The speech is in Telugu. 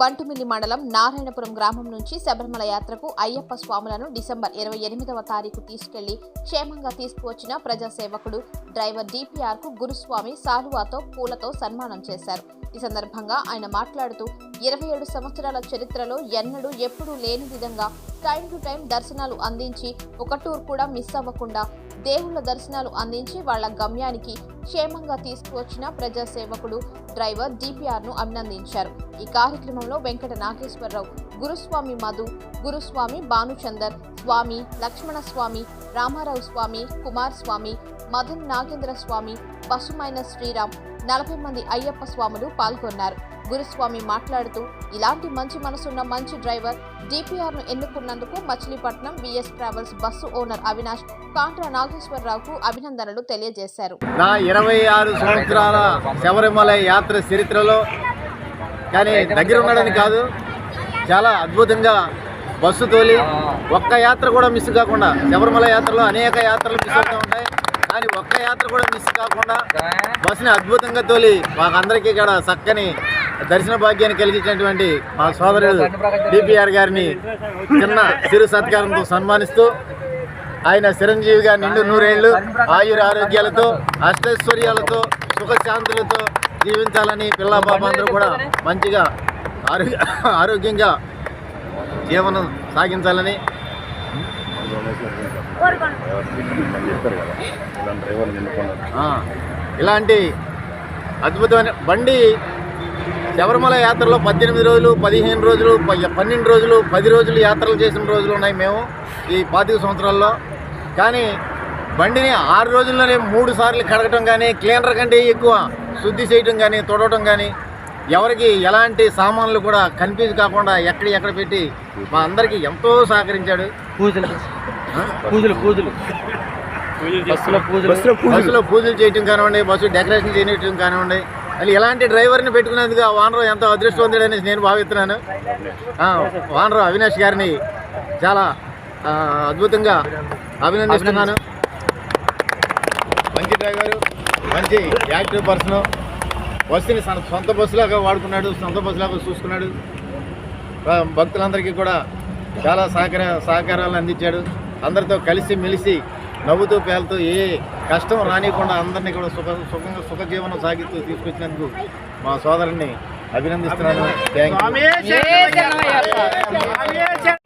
బంటుమిల్లి మండలం నారాయణపురం గ్రామం నుంచి శబరిమల యాత్రకు అయ్యప్ప స్వాములను డిసెంబర్ ఇరవై ఎనిమిదవ తారీఖు తీసుకెళ్ళి క్షేమంగా తీసుకువచ్చిన ప్రజాసేవకుడు డ్రైవర్ డిపిఆర్కు గురుస్వామి సాలువాతో పూలతో సన్మానం చేశారు. ఈ సందర్భంగా ఆయన మాట్లాడుతూ ఇరవై ఏడు సంవత్సరాల చరిత్రలో ఎన్నడూ ఎప్పుడూ లేని విధంగా టైం టు టైం దర్శనాలు అందించి ఒక టూర్ కూడా మిస్ అవ్వకుండా దేవుళ్ళ దర్శనాలు అందించి వాళ్ళ గమ్యానికి క్షేమంగా తీసుకువచ్చిన ప్రజాసేవకుడు డ్రైవర్ డిపిఆర్ను అభినందించారు. ఈ కార్యక్రమంలో వెంకట నాగేశ్వరరావు గురుస్వామి మధు గురుస్వామి భానుచందర్ స్వామి లక్ష్మణ స్వామి రామారావు స్వామి కుమార్ స్వామి మదన్ నాగేంద్ర స్వామి పశుమైన శ్రీరామ్ నలభై మంది అయ్యప్ప స్వాములు పాల్గొన్నారు. గురుస్వామి మాట్లాడుతూ ఇలాంటి మంచి మనసున్న మంచి డ్రైవర్ డిపిఆర్ను ఎన్నుకున్నందుకు Machilipatnam VS travels bus owner Avinash Kantra నాగేశ్వరరావుకు అభినందనలు తెలియజేశారు. నా ఇరవై ఆరు సంవత్సరాల శబరిమల యాత్ర చరిత్రలో కానీ దగ్గర ఉండడం కాదు చాలా అద్భుతంగా బస్సు తోలి ఒక్క యాత్ర కూడా మిస్ కాకుండా శబరిమల యాత్రలో అనేక యాత్రలు మిస్ అవుతూ ఉంటాయి. కానీ ఒక్క యాత్ర కూడా మిస్ కాకుండా బస్సుని అద్భుతంగా తోలి మాకందరికీ ఇక్కడ చక్కని దర్శన భాగ్యాన్ని కలిగించినటువంటి మా సోదరుడు డిపిఆర్ గారిని చిన్న చిరు సత్కారంతో సన్మానిస్తూ ఆయన చిరంజీవిగా నిండు నూరేళ్ళు ఆయుర ఆరోగ్యాలతో అష్టైశ్వర్యాలతో సుఖశాంతులతో జీవించాలని పిల్ల బాబాందరూ కూడా మంచిగా ఆరోగ్య ఆరోగ్యంగా జీవనం సాగించాలని ఇలాంటి అద్భుతమైన బండి శబరిమల యాత్రలో పద్దెనిమిది రోజులు పదిహేను రోజులు పన్నెండు రోజులు పది రోజులు యాత్రలు చేసిన రోజులు ఉన్నాయి మేము ఈ పాతిక సంవత్సరాల్లో. కానీ బండిని ఆరు రోజుల్లోనే మూడు సార్లు కడగటం కానీ క్లీనర్ కంటే ఎక్కువ శుద్ధి చేయటం కానీ తొడవటం కానీ ఎవరికి ఎలాంటి సామాన్లు కూడా కన్ఫ్యూజ్ కాకుండా ఎక్కడ ఎక్కడ పెట్టి మా అందరికీ ఎంతో సహకరించాడు. పూజలు? పూజలు పూజలు. బస్సులో పూజలు. చేయటం కానివ్వండి బస్సు డెకరేషన్ చేయటం కానివ్వండి అది ఎలాంటి డ్రైవర్ని పెట్టుకునేందుకు ఆ వానరు ఎంతో అదృష్టవంతుడని నేను భావిస్తున్నాను. ఆ, వానరు అవినాష్ గారిని చాలా అద్భుతంగా అభినందిస్తున్నాను. మంచి డ్రైవరు మంచి యాక్టివ్ పర్సన్. బస్సుని సొంత బస్సులాగా వాడుకున్నాడు సొంత బస్సులాగా చూసుకున్నాడు. భక్తులందరికీ కూడా చాలా సహకార సహకారాలు అందించాడు. అందరితో కలిసి మెలిసి నవ్వుతూ పేలుతూ ఏ కష్టం రానియకుండా అందరినీ కూడా సుఖ సుఖంగా సుఖ జీవనం సాగిస్తూ తీసుకొచ్చినందుకు మా సోదరుని అభినందిస్తున్నాను. థ్యాంక్